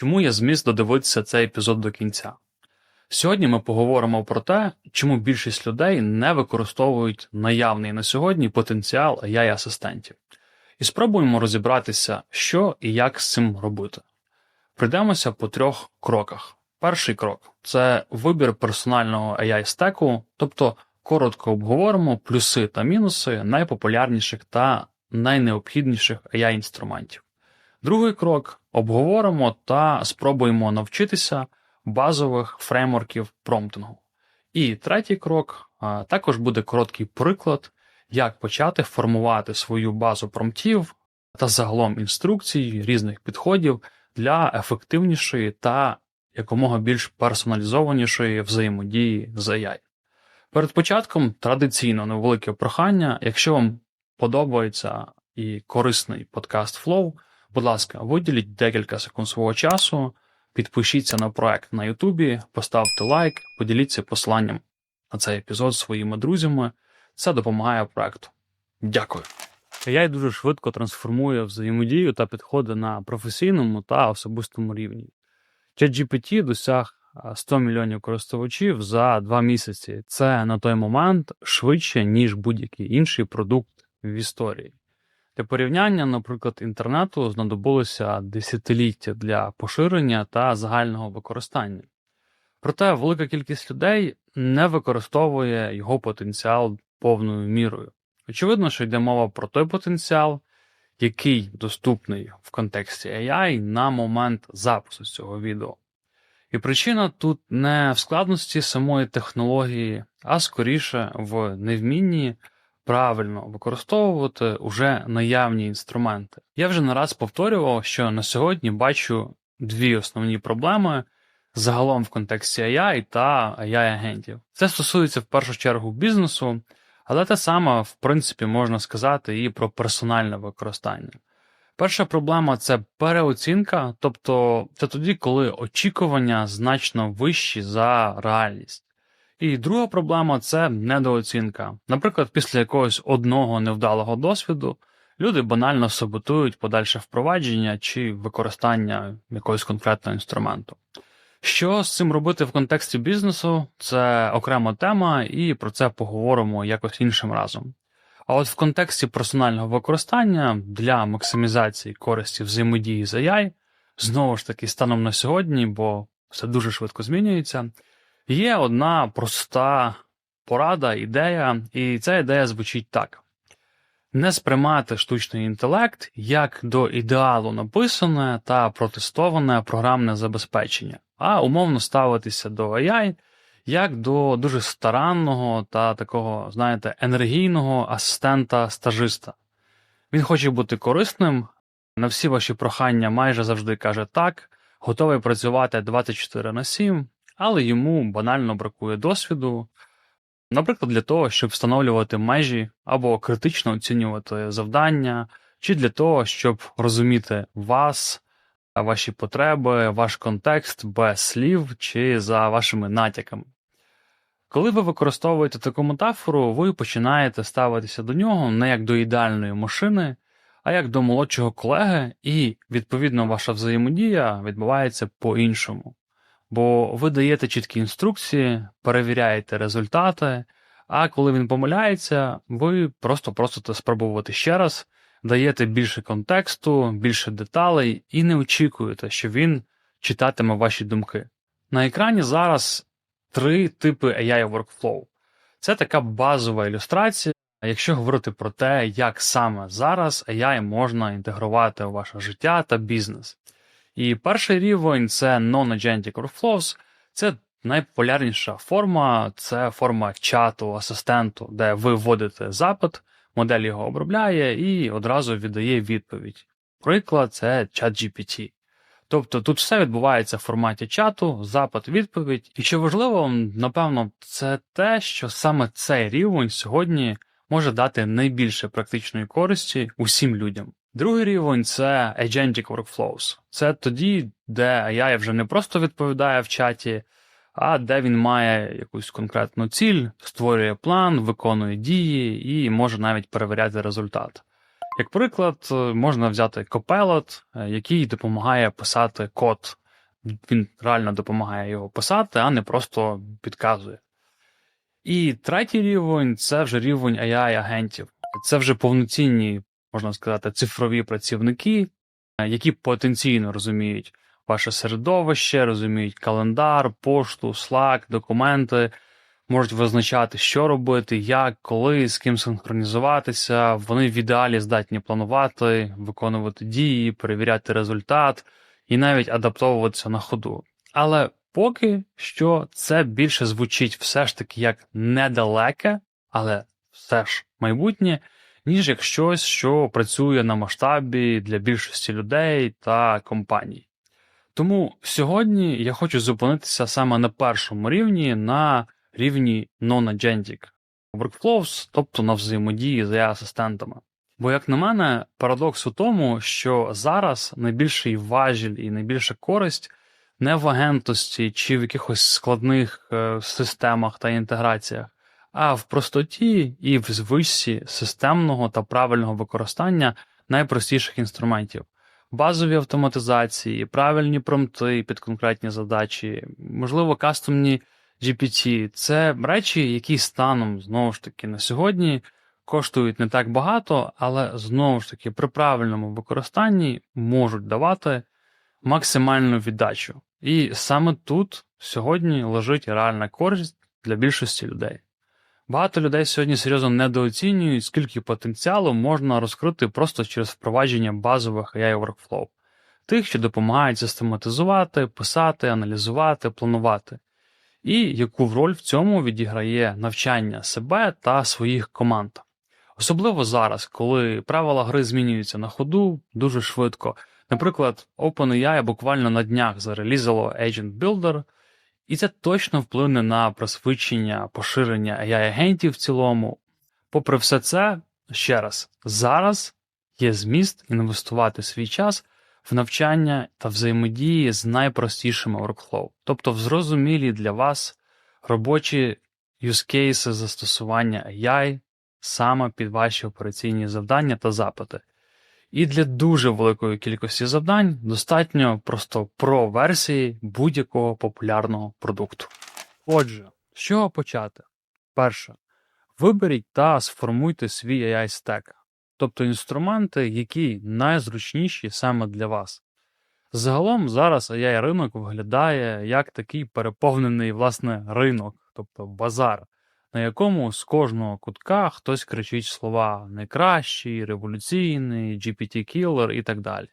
Чому є зміст додивитися цей епізод до кінця? Сьогодні ми поговоримо про те, чому більшість людей не використовують наявний на сьогодні потенціал ai асистентів і спробуємо розібратися, що і як з цим робити. Пройдемося по трьох кроках. Перший крок це вибір персонального ai стеку, тобто коротко обговоримо плюси та мінуси найпопулярніших та найнеобхідніших ai інструментів. Другий крок обговоримо та спробуємо навчитися базових фреймворків промптингу. І третій крок також буде короткий приклад, як почати формувати свою базу промптів та загалом інструкцій різних підходів для ефективнішої та якомога більш персоналізованішої взаємодії з AI. Перед початком традиційно невелике прохання, якщо вам подобається і корисний подкаст Flow, будь ласка, виділіть декілька секунд свого часу, підпишіться на проект на Ютубі, поставте лайк, поділіться посиланням на цей епізод своїми друзями. Це допомагає проекту. Дякую. AI дуже швидко трансформує взаємодію та підходи на професійному та особистому рівні. ChatGPT досяг 100 мільйонів користувачів за два місяці. Це на той момент швидше, ніж будь-який інший продукт в історії. Для порівняння, наприклад, інтернету знадобилося десятиліття для поширення та загального використання. Проте велика кількість людей не використовує його потенціал повною мірою. Очевидно, що йде мова про той потенціал, який доступний в контексті AI на момент запису цього відео. І причина тут не в складності самої технології, а скоріше в невмінні правильно використовувати уже наявні інструменти. Я вже не раз повторював, що на сьогодні бачу дві основні проблеми загалом в контексті AI та AI-агентів. Це стосується в першу чергу бізнесу, але те саме, в принципі, можна сказати і про персональне використання. Перша проблема це переоцінка, тобто це тоді, коли очікування значно вищі за реальність. І друга проблема це недооцінка. Наприклад, після якогось одного невдалого досвіду люди банально саботують подальше впровадження чи використання якогось конкретного інструменту. Що з цим робити в контексті бізнесу, це окрема тема, і про це поговоримо якось іншим разом. А от в контексті персонального використання для максимізації користі взаємодії з AI, знову ж таки, станом на сьогодні, бо все дуже швидко змінюється, є одна проста порада, ідея, і ця ідея звучить так: не сприймати штучний інтелект як до ідеалу написане та протестоване програмне забезпечення, а умовно ставитися до AI як до дуже старанного та такого, знаєте, енергійного асистента-стажиста. Він хоче бути корисним, на всі ваші прохання майже завжди каже так, готовий працювати 24 на 7, але йому банально бракує досвіду, наприклад, для того, щоб встановлювати межі або критично оцінювати завдання, чи для того, щоб розуміти вас, ваші потреби, ваш контекст без слів чи за вашими натяками. Коли ви використовуєте таку метафору, ви починаєте ставитися до нього не як до ідеальної машини, а як до молодшого колеги, і, відповідно, ваша взаємодія відбувається по-іншому. Бо ви даєте чіткі інструкції, перевіряєте результати, а коли він помиляється, ви просто просите спробувати ще раз, даєте більше контексту, більше деталей і не очікуєте, що він читатиме ваші думки. На екрані зараз три типи AI Workflow. Це така базова ілюстрація, якщо говорити про те, як саме зараз AI можна інтегрувати у ваше життя та бізнес. І перший рівень це Non-Agentic Workflows. Це найпопулярніша форма, це форма чату, асистенту, де ви вводите запит, модель його обробляє і одразу віддає відповідь. Приклад це ChatGPT. Тобто тут все відбувається в форматі чату, запит, відповідь. І що важливо, напевно, це те, що саме цей рівень сьогодні може дати найбільше практичної користі усім людям. Другий рівень це Agentic Workflows. Це тоді, де AI вже не просто відповідає в чаті, а де він має якусь конкретну ціль, створює план, виконує дії і може навіть перевіряти результат. Як приклад, можна взяти Copilot, який допомагає писати код він реально допомагає його писати, а не просто підказує. І третій рівень це вже рівень AI-агентів. Це вже повноцінні, можна сказати, цифрові працівники, е, які потенційно розуміють ваше середовище, розуміють календар, пошту, Slack, документи, можуть визначати, що робити, як, коли, з ким синхронізуватися. Вони в ідеалі здатні планувати, виконувати дії, перевіряти результат і навіть адаптовуватися на ходу. Але поки що це більше звучить все ж таки як недалеке, але все ж майбутнє, ніж як щось, що працює на масштабі для більшості людей та компаній. Тому сьогодні я хочу зупинитися саме на першому рівні, на рівні non-agentic workflows, тобто на взаємодії з AI-асистентами. Бо, як на мене, парадокс у тому, що зараз найбільший важіль і найбільша користь не в агентості чи в якихось складних е, системах та інтеграціях, а в простоті і в звичці системного та правильного використання найпростіших інструментів. Базові автоматизації, правильні промпти під конкретні задачі, можливо, кастомні GPT це речі, які станом знову ж таки на сьогодні коштують не так багато, але знову ж таки при правильному використанні можуть давати максимальну віддачу. І саме тут сьогодні лежить реальна користь для більшості людей. Багато людей сьогодні серйозно недооцінюють, скільки потенціалу можна розкрити просто через впровадження базових AI workflow, тих, що допомагають систематизувати, писати, аналізувати, планувати, і яку роль в цьому відіграє навчання себе та своїх команд. Особливо зараз, коли правила гри змінюються на ходу дуже швидко. Наприклад, OpenAI буквально на днях зарелізало Agent Builder, і це точно вплине на просвідчення поширення AI-агентів в цілому. Попри все це, ще раз, зараз є зміст інвестувати свій час в навчання та взаємодії з найпростішими workflow, тобто в зрозумілі для вас робочі юзкейси застосування AI саме під ваші операційні завдання та запити. І для дуже великої кількості завдань достатньо просто про версії будь-якого популярного продукту. Отже, з чого почати? Перше. Виберіть та сформуйте свій AI стек, тобто інструменти, які найзручніші саме для вас. Загалом зараз AI ринок виглядає як такий переповнений власне ринок, тобто базар на якому з кожного кутка хтось кричить слова найкращий, революційний, GPT-кілер і так далі.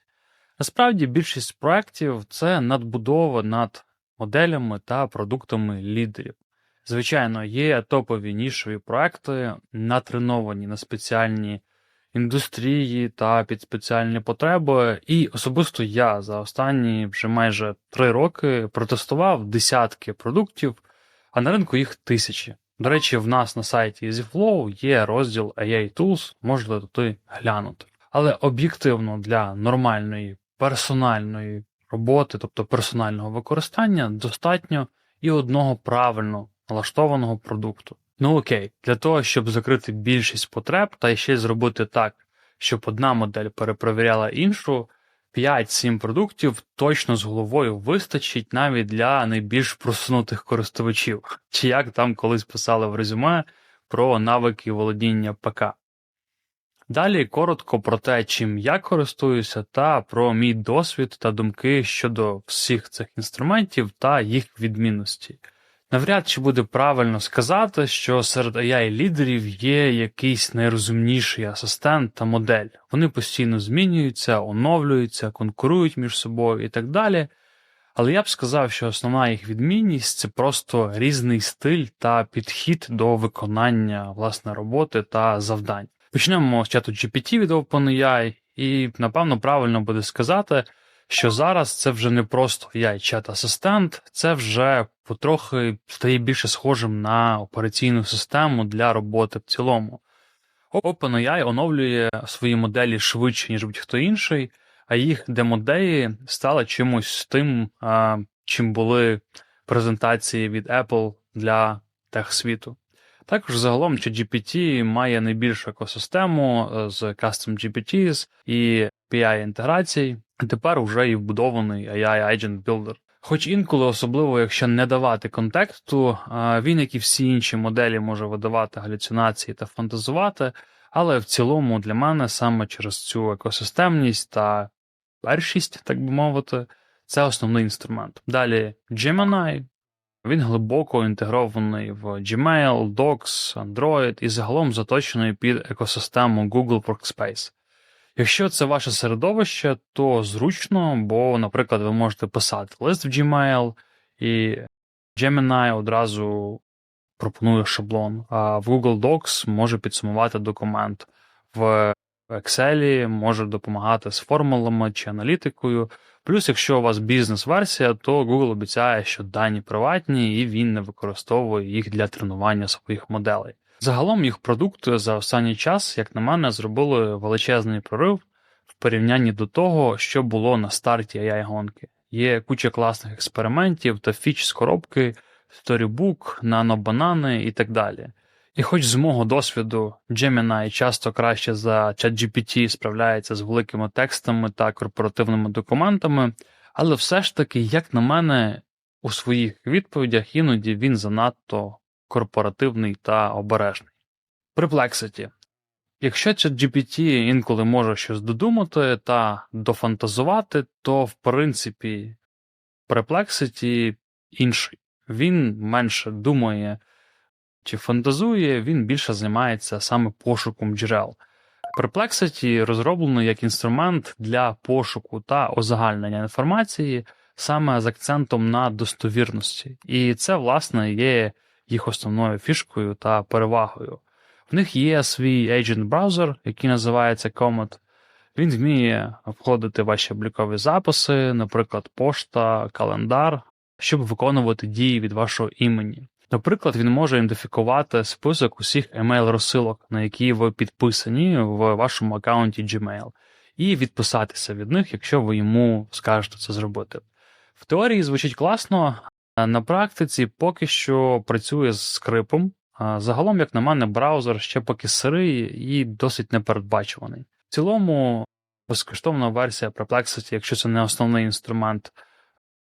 Насправді більшість проєктів це надбудова над моделями та продуктами лідерів. Звичайно, є топові нішові проекти, натреновані на спеціальні індустрії та під спеціальні потреби. І особисто я за останні вже майже три роки протестував десятки продуктів, а на ринку їх тисячі. До речі, в нас на сайті EasyFlow є розділ AI Tools, можете туди глянути. Але об'єктивно для нормальної персональної роботи, тобто персонального використання, достатньо і одного правильно налаштованого продукту. Ну окей, для того, щоб закрити більшість потреб та ще й зробити так, щоб одна модель перепровіряла іншу, 5-7 продуктів точно з головою вистачить навіть для найбільш просунутих користувачів, чи як там колись писали в резюме про навики володіння ПК. Далі коротко про те, чим я користуюся, та про мій досвід та думки щодо всіх цих інструментів та їх відмінності. Навряд чи буде правильно сказати, що серед ai лідерів є якийсь найрозумніший асистент та модель. Вони постійно змінюються, оновлюються, конкурують між собою і так далі. Але я б сказав, що основна їх відмінність це просто різний стиль та підхід до виконання власне роботи та завдань. Почнемо з чату GPT від OpenAI, і напевно правильно буде сказати, що зараз це вже не просто ai чат асистент це вже потрохи стає більше схожим на операційну систему для роботи в цілому. OpenAI оновлює свої моделі швидше, ніж будь-хто інший, а їх демодеї стали чимось тим, чим були презентації від Apple для техсвіту. Також загалом GPT має найбільшу екосистему е, з Custom GPTs і API інтеграцій, тепер уже і вбудований AI Agent Builder. Хоч інколи, особливо якщо не давати контексту, він, як і всі інші моделі, може видавати галюцинації та фантазувати, але в цілому для мене саме через цю екосистемність та першість, так би мовити, це основний інструмент. Далі Gemini. Він глибоко інтегрований в Gmail, Docs, Android і загалом заточений під екосистему Google Workspace. Якщо це ваше середовище, то зручно, бо, наприклад, ви можете писати лист в Gmail, і Gemini одразу пропонує шаблон, а в Google Docs може підсумувати документ. В Excel може допомагати з формулами чи аналітикою. Плюс, якщо у вас бізнес-версія, то Google обіцяє, що дані приватні, і він не використовує їх для тренування своїх моделей. Загалом їх продукти за останній час, як на мене, зробили величезний прорив в порівнянні до того, що було на старті AI-гонки. Є куча класних експериментів та фіч з коробки, Storybook, нанобанани і так далі. І хоч з мого досвіду Gemini часто краще за ChatGPT справляється з великими текстами та корпоративними документами, але все ж таки, як на мене, у своїх відповідях іноді він занадто корпоративний та обережний. Perplexity. Якщо ChatGPT інколи може щось додумати та дофантазувати, то в принципі Perplexity інший. Він менше думає чи фантазує, він більше займається саме пошуком джерел. Perplexity розроблено як інструмент для пошуку та озагальнення інформації саме з акцентом на достовірності, і це, власне, є їх основною фішкою та перевагою. В них є свій agent браузер, який називається Comet. Він вміє входити ваші облікові записи, наприклад, пошта, календар, щоб виконувати дії від вашого імені. Наприклад, він може ідентифікувати список усіх емейл розсилок, на які ви підписані в вашому аккаунті Gmail, і відписатися від них, якщо ви йому скажете це зробити. В теорії звучить класно, на практиці поки що працює з скрипом. Загалом, як на мене, браузер ще поки сирий і досить непередбачуваний. В цілому, безкоштовна версія Perplexity, якщо це не основний інструмент,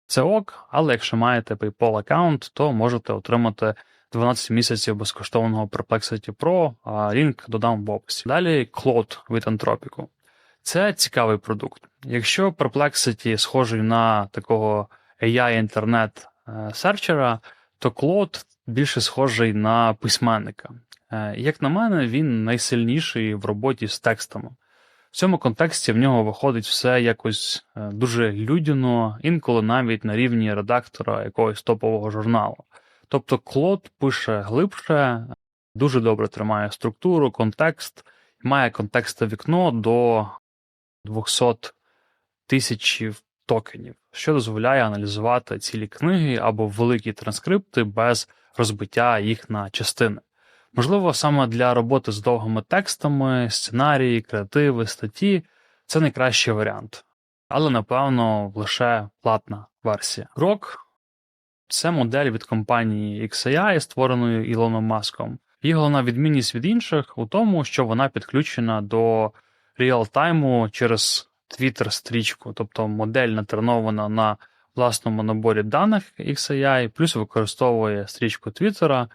це ок, але якщо маєте PayPal аккаунт, то можете отримати 12 місяців безкоштовного Perplexity Pro, а лінк додам в описі. Далі Claude від Anthropic. Це цікавий продукт. Якщо Perplexity схожий на такого AI інтернет серчера, то Claude більше схожий на письменника. Е, Як на мене, він найсильніший в роботі з текстами. В цьому контексті в нього виходить все якось е, дуже людяно, інколи навіть на рівні редактора якогось топового журналу. Тобто Клод пише глибше, дуже добре тримає структуру, контекст, має контекстне вікно до 200 тисяч токенів, що дозволяє аналізувати цілі книги або великі транскрипти без розбиття їх на частини. Можливо, саме для роботи з довгими текстами, сценарії, креативи, статті це найкращий варіант. Але, напевно, лише платна версія. Grok – це модель від компанії XAI, створеної Ілоном Маском. Її головна відмінність від інших у тому, що вона підключена до реалтайму через Twitter-стрічку, тобто модель натренована на власному наборі даних XAI, плюс використовує стрічку Твіттера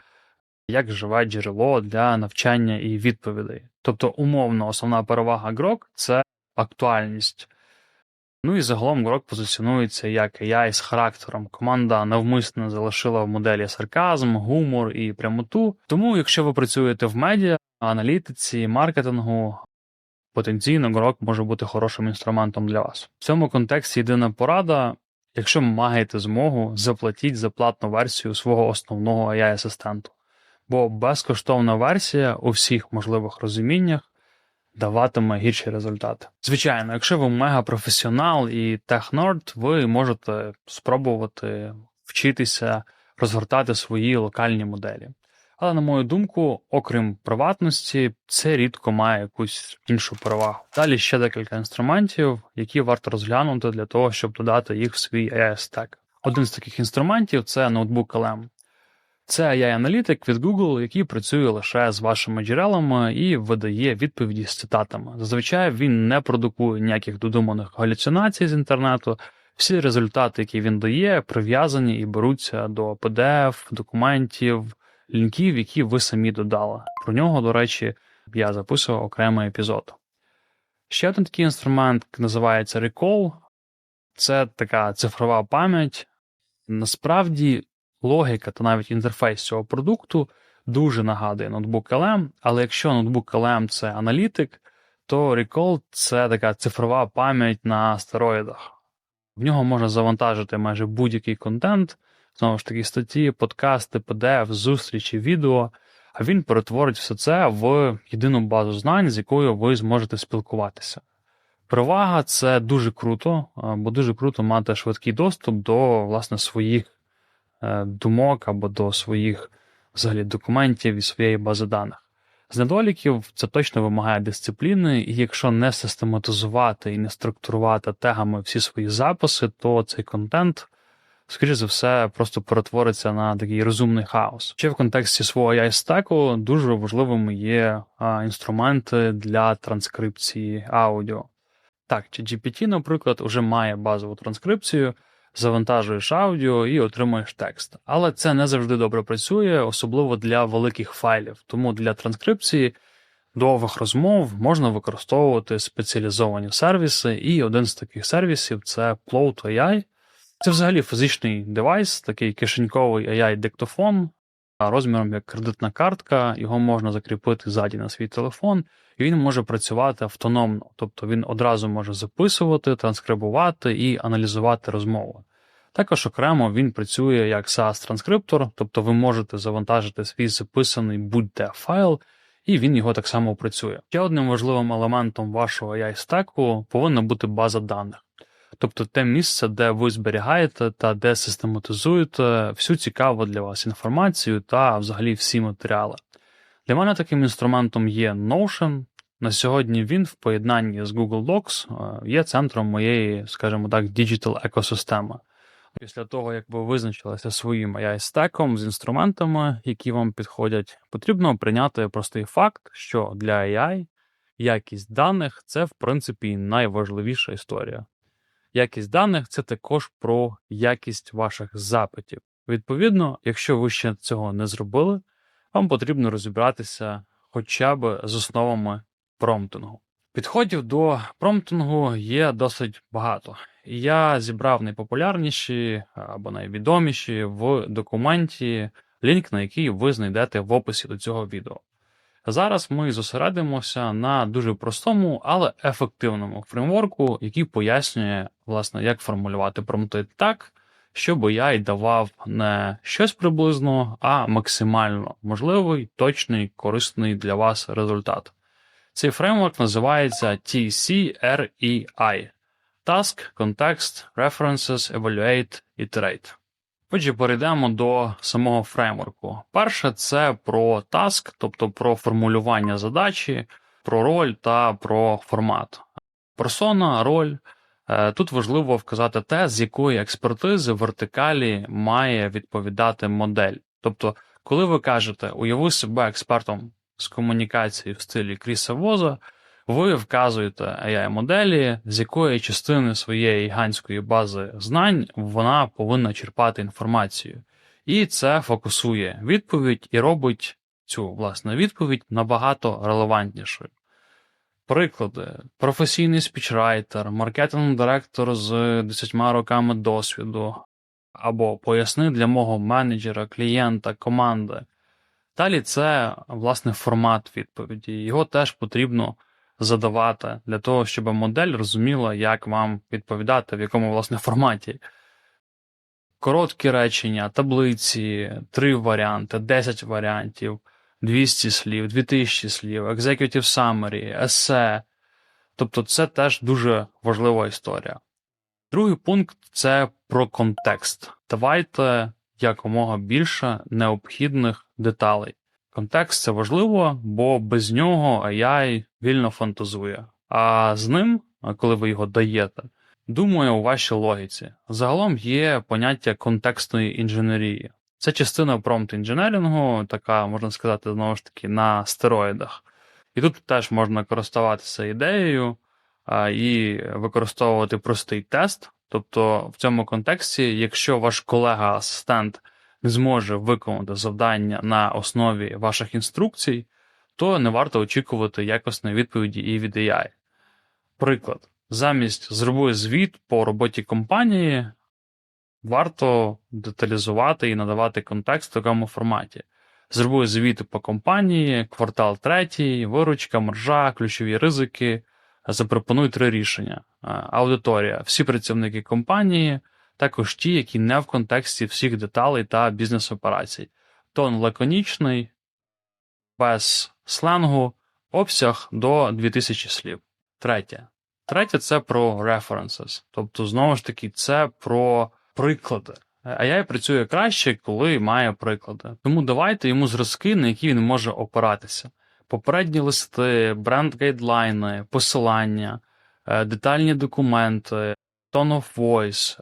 як живе джерело для навчання і відповідей. Тобто, умовно, основна перевага Grok – це актуальність. Ну і загалом Grok позиціонується як AI з характером. Команда навмисно залишила в моделі сарказм, гумор і прямоту. Тому, якщо ви працюєте в медіа, аналітиці, маркетингу, потенційно Grok може бути хорошим інструментом для вас. В цьому контексті єдина порада. Якщо маєте змогу, заплатіть за платну версію свого основного AI-асистенту бо безкоштовна версія у всіх можливих розуміннях даватиме гірші результати. Звичайно, якщо ви мегапрофесіонал і технорд, ви можете спробувати вчитися розгортати свої локальні моделі. Але, на мою думку, окрім приватності, це рідко має якусь іншу перевагу. Далі ще декілька інструментів, які варто розглянути для того, щоб додати їх в свій AI стек. Один з таких інструментів це ноутбук LM. Це AI-аналітик від Google, який працює лише з вашими джерелами і видає відповіді з цитатами. Зазвичай він не продукує ніяких додуманих галюцинацій з інтернету. Всі результати, які він дає, прив'язані і беруться до PDF, документів, лінків, які ви самі додали. Про нього, до речі, я записував окремий епізод. Ще один такий інструмент називається Recall. Це така цифрова пам'ять. Насправді логіка та навіть інтерфейс цього продукту дуже нагадує ноутбук LM, але якщо ноутбук LM це аналітик, то Recall це така цифрова пам'ять на стероїдах. В нього можна завантажити майже будь-який контент, знову ж таки, статті, подкасти, PDF, зустрічі, відео, а він перетворить все це в єдину базу знань, з якою ви зможете спілкуватися. Перевага це дуже круто, бо дуже круто мати швидкий доступ до власне своїх е, думок або до своїх взагалі документів і своєї бази даних. З недоліків це точно вимагає дисципліни, і якщо не систематизувати і не структурувати тегами всі свої записи, то цей контент, скоріше за все, просто перетвориться на такий розумний хаос. Ще в контексті свого ai стеку дуже важливими є інструменти для транскрипції аудіо. Так, чи GPT, наприклад, вже має базову транскрипцію, завантажуєш аудіо і отримуєш текст. Але це не завжди добре працює, особливо для великих файлів. Тому для транскрипції довгих розмов можна використовувати спеціалізовані сервіси, і один з таких сервісів це Plot AI. Це взагалі фізичний девайс, такий кишеньковий AI-диктофон, розміром як кредитна картка, його можна закріпити ззаді на свій телефон, і він може працювати автономно, тобто він одразу може записувати, транскрибувати і аналізувати розмову. Також окремо він працює як SaaS-транскриптор, тобто ви можете завантажити свій записаний будь-де файл, і він його так само працює. Ще одним важливим елементом вашого ai стеку повинна бути база даних. Тобто те місце, де ви зберігаєте та де систематизуєте всю цікаву для вас інформацію та взагалі всі матеріали. Для мене таким інструментом є Notion. На сьогодні він в поєднанні з Google Docs е, є центром моєї, скажімо так, діджитал екосистеми. Після того, як ви визначилися своїм ai стеком з інструментами, які вам підходять, потрібно прийняти простий факт, що для AI якість даних це в принципі найважливіша історія. Якість даних це також про якість ваших запитів. Відповідно, якщо ви ще цього не зробили, вам потрібно розібратися хоча б з основами промптингу. Підходів до промптингу є досить багато, і я зібрав найпопулярніші або найвідоміші в документі, лінк на який ви знайдете в описі до цього відео. Зараз ми зосередимося на дуже простому, але ефективному фреймворку, який пояснює, власне, як формулювати промпти так, щоб я й давав не щось приблизно, а максимально можливий, точний, корисний для вас результат. Цей фреймворк називається TCREI Task, Context, References, Evaluate, Iterate. Отже, перейдемо до самого фреймворку. Перше, це про таск, тобто про формулювання задачі, про роль та про формат. Персона, роль. Е, тут важливо вказати те, з якої експертизи вертикалі має відповідати модель. Тобто, коли ви кажете, уяви себе експертом з комунікації в стилі Кріса Воза, ви вказуєте AI-моделі, з якої частини своєї гігантської бази знань вона повинна черпати інформацію. І це фокусує відповідь і робить цю власне відповідь набагато релевантнішою. Приклади: професійний спічрайтер, маркетинг-директор з 10 роками досвіду, або поясни для мого менеджера, клієнта, команди. Далі це власне формат відповіді. Його теж потрібно задавати для того, щоб модель розуміла, як вам відповідати, в якому власне форматі. Короткі речення, таблиці, три варіанти, 10 варіантів, 200 слів, 2000 слів, executive summary, есе. Тобто це теж дуже важлива історія. Другий пункт це про контекст. Давайте якомога більше необхідних деталей. Контекст це важливо, бо без нього AI вільно фантазує. А з ним, коли ви його даєте, думає у вашій логіці. Загалом є поняття контекстної інженерії. Це частина промпт інженерінгу, така, можна сказати, знову ж таки, на стероїдах. І тут теж можна користуватися ідеєю і використовувати простий тест. Тобто, в цьому контексті, якщо ваш колега-асистент зможе виконати завдання на основі ваших інструкцій, то не варто очікувати якісної відповіді і від AI. Приклад, замість зроби звіт по роботі компанії, варто деталізувати і надавати контекст в такому форматі. Зроби звіти по компанії, квартал третій, виручка, маржа, ключові ризики. Запропонуй три рішення. Аудиторія, всі працівники компанії, також ті, які не в контексті всіх деталей та бізнес-операцій. Тон лаконічний, без сленгу, обсяг до 2000 слів. Третє. Третє це про references. Тобто, знову ж таки, це про приклади. AI працює краще, коли має приклади. Тому давайте йому зразки, на які він може опиратися. Попередні листи, бренд гайдлайни, посилання, е, детальні документи, tone of voice,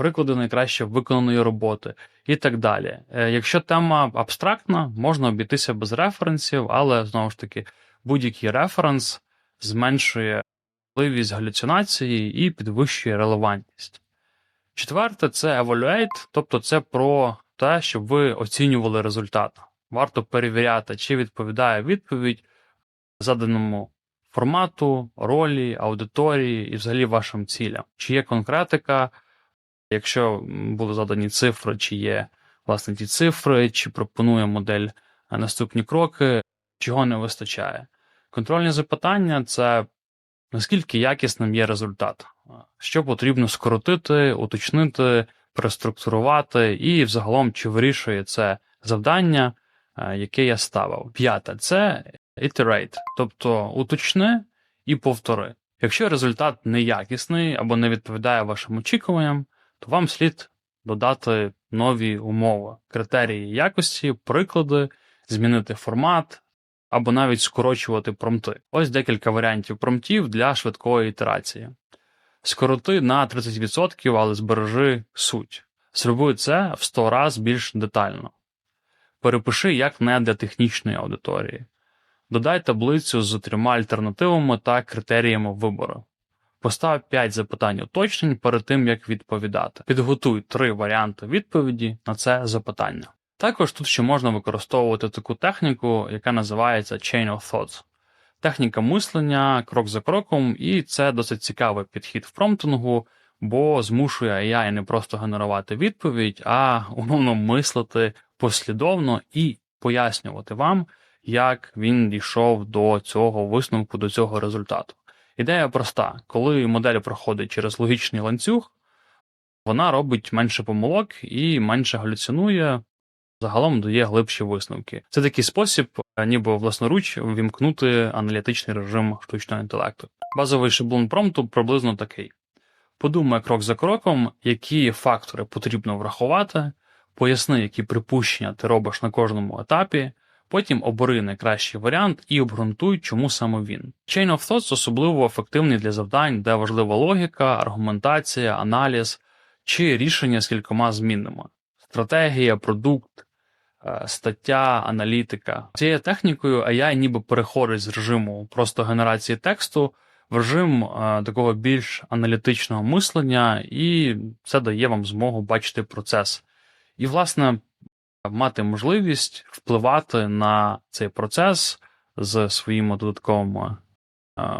приклади найкраще виконаної роботи і так далі. Е, Якщо тема абстрактна, можна обійтися без референсів, але знову ж таки, будь-який референс зменшує можливість галюцинації і підвищує релевантність. Четверте це evaluate, тобто це про те, щоб ви оцінювали результат. Варто перевіряти, чи відповідає відповідь заданому формату, ролі, аудиторії і взагалі вашим цілям. Чи є конкретика, якщо були задані цифри, чи є власне ті цифри, чи пропонує модель наступні кроки, чого не вистачає. Контрольні запитання це наскільки якісним є результат, що потрібно скоротити, уточнити, переструктурувати, і взагалом чи вирішує це завдання, яке я ставив. П'яте це iterate, тобто уточни і повтори. Якщо результат неякісний або не відповідає вашим очікуванням, то вам слід додати нові умови, критерії якості, приклади, змінити формат або навіть скорочувати промти. Ось декілька варіантів промптів для швидкої ітерації. Скороти на 30%, але збережи суть. Зроби це в 100 раз більш детально. Перепиши як не для технічної аудиторії. Додай таблицю з трьома альтернативами та критеріями вибору. Постав 5 запитань уточнень перед тим, як відповідати. Підготуй три варіанти відповіді на це запитання. Також тут ще можна використовувати таку техніку, яка називається Chain of Thoughts. Техніка мислення крок за кроком, і це досить цікавий підхід в промптингу, бо змушує AI не просто генерувати відповідь, а умовно мислити послідовно і пояснювати вам, як він дійшов до цього висновку, до цього результату. Ідея проста: коли модель проходить через логічний ланцюг, вона робить менше помилок і менше галюцинує, загалом дає глибші висновки. Це такий спосіб, ніби власноруч вімкнути аналітичний режим штучного інтелекту. Базовий шаблон промпту приблизно такий: подумай крок за кроком, які фактори потрібно врахувати, поясни, які припущення ти робиш на кожному етапі. Потім обери найкращий варіант і обґрунтуй, чому саме він. Chain of Thoughts особливо ефективний для завдань, де важлива логіка, аргументація, аналіз чи рішення з кількома змінними. Стратегія, продукт, стаття, аналітика. Цією технікою AI ніби переходить з режиму просто генерації тексту в режим такого більш аналітичного мислення, і це дає вам змогу бачити процес. І, власне, мати можливість впливати на цей процес з своїми додатковими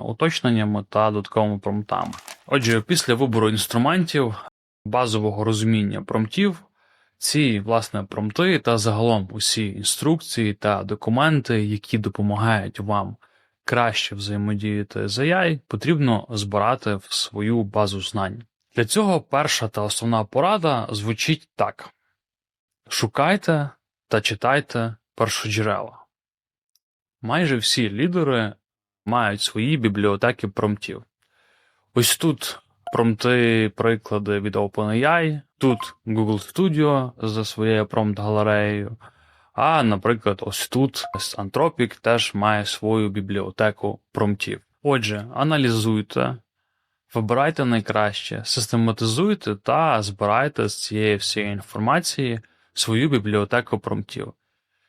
уточненнями та додатковими промптами. Отже, після вибору інструментів, базового розуміння промптів, ці власне промпти та загалом усі інструкції та документи, які допомагають вам краще взаємодіяти з AI, потрібно збирати в свою базу знань. Для цього перша та основна порада звучить так: шукайте та читайте першоджерела. Майже всі лідери мають свої бібліотеки промптів. Ось тут промти, приклади від OpenAI, тут Google Studio за своєю промпт-галереєю. А, наприклад, ось тут Anthropic теж має свою бібліотеку промптів. Отже, аналізуйте, вибирайте найкраще, систематизуйте та збирайте з цієї всієї інформації свою бібліотеку промптів.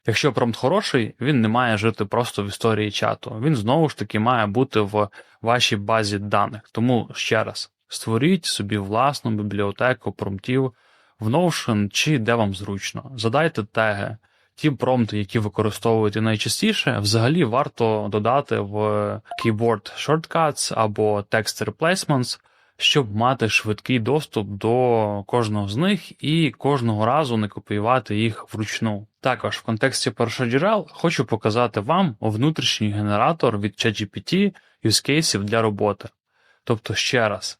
Якщо промпт хороший, він не має жити просто в історії чату. Він знову ж таки має бути в вашій базі даних. Тому ще раз створіть собі власну бібліотеку промптів в Notion чи де вам зручно. Задайте теги. Ті промпти, які використовуєте найчастіше, взагалі варто додати в Keyboard Shortcuts або Text Replacements, щоб мати швидкий доступ до кожного з них і кожного разу не копіювати їх вручну. Також в контексті першоджерел хочу показати вам внутрішній генератор від ChatGPT юзкейсів для роботи. Тобто, ще раз,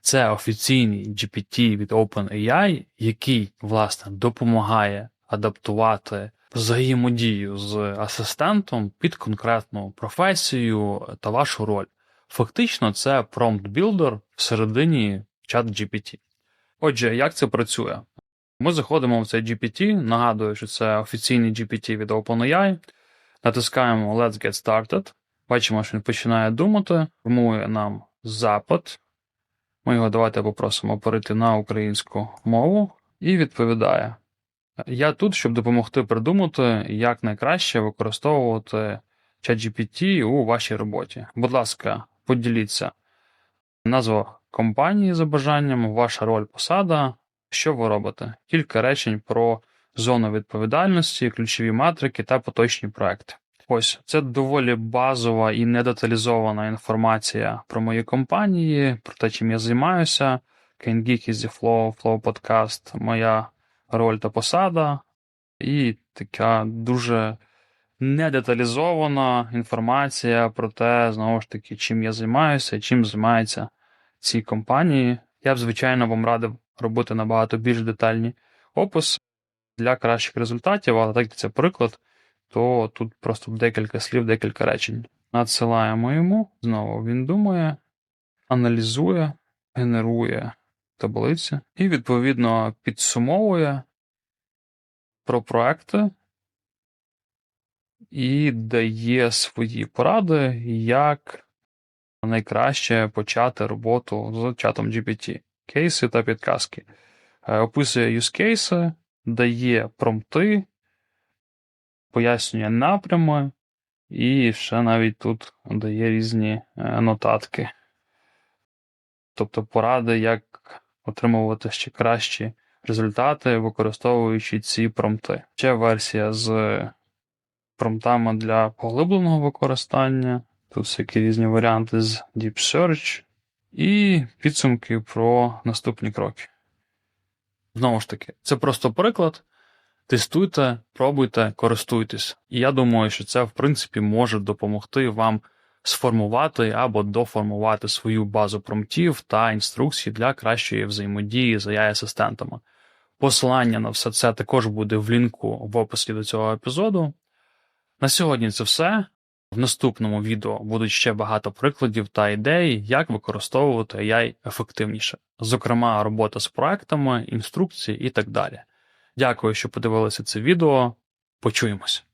це офіційний GPT від OpenAI, який, власне, допомагає адаптувати взаємодію з асистентом під конкретну професію та вашу роль. Фактично, це builder всередині чат GPT. Отже, як це працює? Ми заходимо в цей GPT, нагадую, що це офіційний GPT від OpenAI, натискаємо Let's Get Started. Бачимо, що він починає думати, формує нам запит. Ми його давайте попросимо перейти на українську мову і відповідає. Я тут, щоб допомогти придумати, як найкраще використовувати ChatGPT у вашій роботі. Будь ласка, поділіться назва компанії за бажанням, ваша роль посада, що ви робите. Кілька речень про зону відповідальності, ключові метрики та поточні проекти. Ось це доволі базова і недеталізована інформація про мої компанії, про те, чим я займаюся. CaneGeek, EasyFlow, Flow Podcast, моя роль та посада, і така дуже недеталізована інформація про те, знову ж таки, чим я займаюся і чим займаються ці компанії. Я б, звичайно, вам радив робити набагато більш детальні описи для кращих результатів, але так як це приклад, то тут просто декілька слів, декілька речень. Надсилаємо йому, знову він думає, аналізує, генерує таблиці і, відповідно, підсумовує про проекти і дає свої поради, як найкраще почати роботу з чатом GPT, кейси та підказки. Е, Описує юзкейси, дає промпти, пояснює напрями, і ще навіть тут дає різні е, нотатки. Тобто поради, як отримувати ще кращі результати, використовуючи ці промпти. Ще версія з промптами для поглибленого використання. Тут всякі різні варіанти з Deep Search і підсумки про наступні кроки. Знову ж таки, це просто приклад. Тестуйте, пробуйте, користуйтесь. І я думаю, що це, в принципі, може допомогти вам сформувати або доформувати свою базу промптів та інструкцій для кращої взаємодії з AI-асистентами. Посилання на все це також буде в лінку в описі до цього епізоду. На сьогодні це все. В наступному відео будуть ще багато прикладів та ідей, як використовувати AI ефективніше, зокрема, робота з проектами, інструкції і так далі. Дякую, що подивилися це відео. Почуємось!